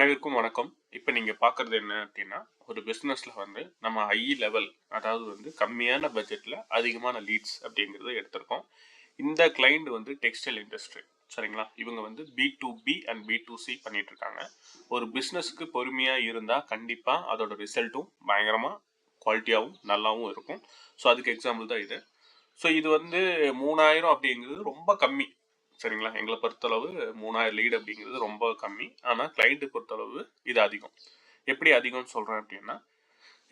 அனைவருக்கும் வணக்கம். இப்போ நீங்கள் பார்க்குறது என்ன அப்படின்னா ஒரு பிஸ்னஸில் வந்து நம்ம ஹை லெவல் அதாவது வந்து கம்மியான பட்ஜெட்டில் அதிகமான லீட்ஸ் அப்படிங்கிறத எடுத்திருக்கோம். இந்த கிளைண்ட் வந்து டெக்ஸ்டைல் இண்டஸ்ட்ரி சரிங்களா? இவங்க வந்து B to B and B to C பண்ணிட்டு இருக்காங்க ஒரு பிஸ்னஸ்க்கு பொறுமையாக இருந்தால் கண்டிப்பாக அதோட ரிசல்ட்டும் பயங்கரமாக குவாலிட்டியாகவும் நல்லாவும் இருக்கும். ஸோ அதுக்கு எக்ஸாம்பிள் தான் இது. ஸோ இது வந்து மூணாயிரம் அப்படிங்கிறது ரொம்ப கம்மி. சரிங்களா? எங்களை பொறுத்தளவு மூணாயிரம் லீடு அப்படிங்கிறது ரொம்ப கம்மி. ஆனால் கிளைண்ட்டு பொறுத்தளவு இது அதிகம். எப்படி அதிகம்னு சொல்கிறேன் அப்படின்னா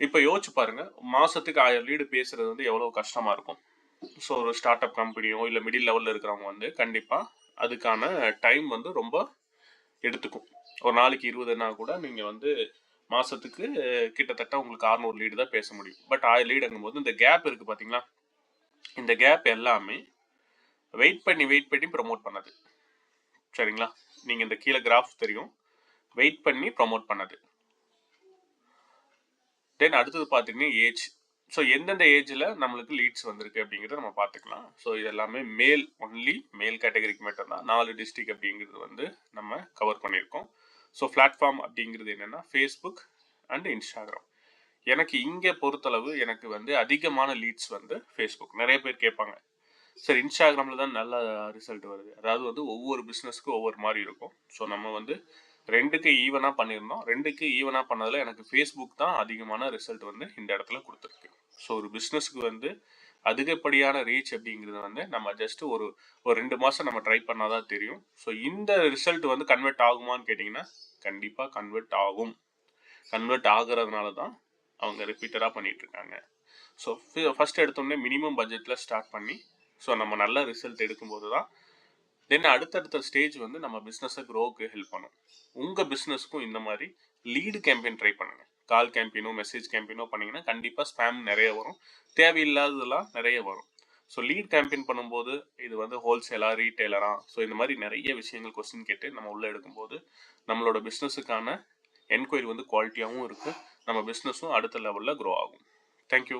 இப்போ யோசிச்சு பாருங்க மாதத்துக்கு ஆயிரம் லீடு பேசுறது வந்து எவ்வளோ கஷ்டமாக இருக்கும். ஸோ ஒரு ஸ்டார்ட் அப் கம்பெனியோ இல்லை மிடில் லெவலில் இருக்கிறவங்க வந்து கண்டிப்பாக அதுக்கான டைம் வந்து ரொம்ப எடுத்துக்கும். ஒரு நாளைக்கு இருபதுன்னா கூட நீங்கள் வந்து மாதத்துக்கு கிட்டத்தட்ட உங்களுக்கு அறுநூறு லீடு தான் பேச முடியும். பட் ஆயிரம் லீடுங்கும் போது இந்த கேப் இருக்குது பார்த்தீங்களா இந்த கேப் எல்லாமே வெயிட் பண்ணி வெயிட் பண்ணி ப்ரமோட் பண்ணது. சரிங்களா? நீங்கள் இந்த கீழே கிராஃப் தெரியும். வெயிட் பண்ணி ப்ரமோட் பண்ணது. தென் அடுத்தது பார்த்தீங்கன்னா ஏஜ் ஸோ எந்தெந்த ஏஜில் நம்மளுக்கு லீட்ஸ் வந்திருக்கு அப்படிங்கிறத நம்ம பார்த்துக்கலாம். ஸோ இது எல்லாமே மேல் ஒன்லி மேல் கேட்டகரிக்கு மட்டும்தான். நாலு டிஸ்ட்ரிக் அப்படிங்கிறது வந்து நம்ம கவர் பண்ணியிருக்கோம். ஸோ பிளாட்ஃபார்ம் அப்படிங்கிறது என்னென்னா ஃபேஸ்புக் அண்ட் இன்ஸ்டாகிராம் எனக்கு இங்கே பொறுத்தளவு எனக்கு வந்து அதிகமான லீட்ஸ் வந்து ஃபேஸ்புக் நிறைய பேர் கேட்பாங்க. சார் இன்ஸ்டாகிராமில் தான் நல்ல ரிசல்ட் வருது. அதாவது வந்து ஒவ்வொரு பிஸ்னஸ்க்கும் ஒவ்வொரு மாதிரி இருக்கும். ஸோ நம்ம வந்து ரெண்டுக்கு ஈவனாக பண்ணியிருந்தோம். ரெண்டுக்கு ஈவனாக பண்ணதில் எனக்கு ஃபேஸ்புக் தான் அதிகமான ரிசல்ட் வந்து இந்த இடத்துல கொடுத்துருக்கு. ஸோ ஒரு பிஸ்னஸ்க்கு வந்து அதிகப்படியான ரீச் அப்படிங்கிறது வந்து நம்ம ஜஸ்ட் ஒரு ஒரு ரெண்டு மாதம் நம்ம ட்ரை பண்ணால் தான் தெரியும். ஸோ இந்த ரிசல்ட் வந்து கன்வெர்ட் ஆகுமான்னு கேட்டிங்கன்னா கண்டிப்பாக கன்வெர்ட் ஆகும். கன்வெர்ட் ஆகுறதுனால தான் அவங்க ரிப்பீட்டடாக பண்ணிகிட்ருக்காங்க ஸோ ஃபஸ்ட் எடுத்தோடனே மினிமம் பட்ஜெட்டில் ஸ்டார்ட் பண்ணி ஸோ நம்ம நல்ல ரிசல்ட் எடுக்கும்போது தான் தென் அடுத்தடுத்த ஸ்டேஜ் வந்து நம்ம பிஸ்னஸை க்ரோவுக்கு ஹெல்ப் பண்ணும். உங்கள் பிஸ்னஸ்க்கும் இந்த மாதிரி லீடு கேம்பெயின் ட்ரை பண்ணுங்கள் கால் கேம்பெயினோ மெசேஜ் கேம்பெயினோ பண்ணிங்கன்னா கண்டிப்பாக ஸ்பேம் நிறைய வரும். தேவையில்லாததெல்லாம் நிறைய வரும். ஸோ லீட் கேம்பெயின் பண்ணும்போது இது வந்து ஹோல்சேலாக ரீட்டைலரா ஸோ இந்த மாதிரி நிறைய விஷயங்கள் கொஸ்டின் கேட்டு நம்ம உள்ளே எடுக்கும்போது நம்மளோட பிஸ்னஸுக்கான என்கொயரி வந்து குவாலிட்டியாகவும் இருக்குது நம்ம பிஸ்னஸும் அடுத்த லெவலில் க்ரோ ஆகும். தேங்க்யூ